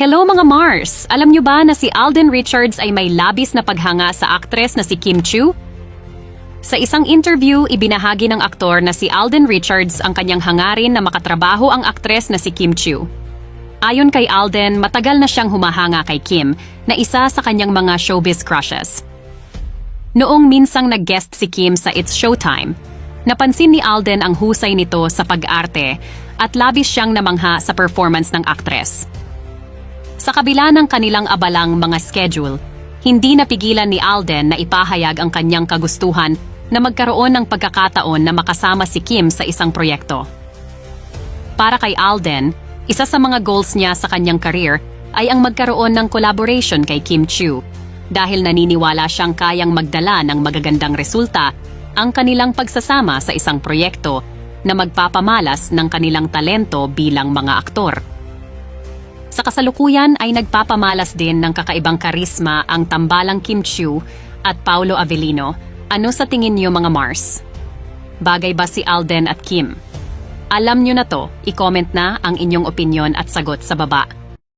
Hello mga Mars! Alam nyo ba na si Alden Richards ay may labis na paghanga sa aktres na si Kim Chu? Sa isang interview, ibinahagi ng aktor na si Alden Richards ang kanyang hangarin na makatrabaho ang aktres na si Kim Chu. Ayon kay Alden, matagal na siyang humahanga kay Kim na isa sa kanyang mga showbiz crushes. Noong minsang nag-guest si Kim sa It's Showtime, napansin ni Alden ang husay nito sa pag-arte at labis siyang namangha sa performance ng aktres. Sa kabila ng kanilang abalang mga schedule, hindi napigilan ni Alden na ipahayag ang kanyang kagustuhan na magkaroon ng pagkakataon na makasama si Kim sa isang proyekto. Para kay Alden, isa sa mga goals niya sa kanyang career ay ang magkaroon ng collaboration kay Kim Chu dahil naniniwala siyang kayang magdala ng magagandang resulta ang kanilang pagsasama sa isang proyekto na magpapamalas ng kanilang talento bilang mga aktor. Sa kasalukuyan ay nagpapamalas din ng kakaibang karisma ang tambalang Kim Chu at Paulo Avellino. Ano sa tingin niyo mga Mars? Bagay ba si Alden at Kim? Alam niyo na to, i-comment na ang inyong opinion at sagot sa baba.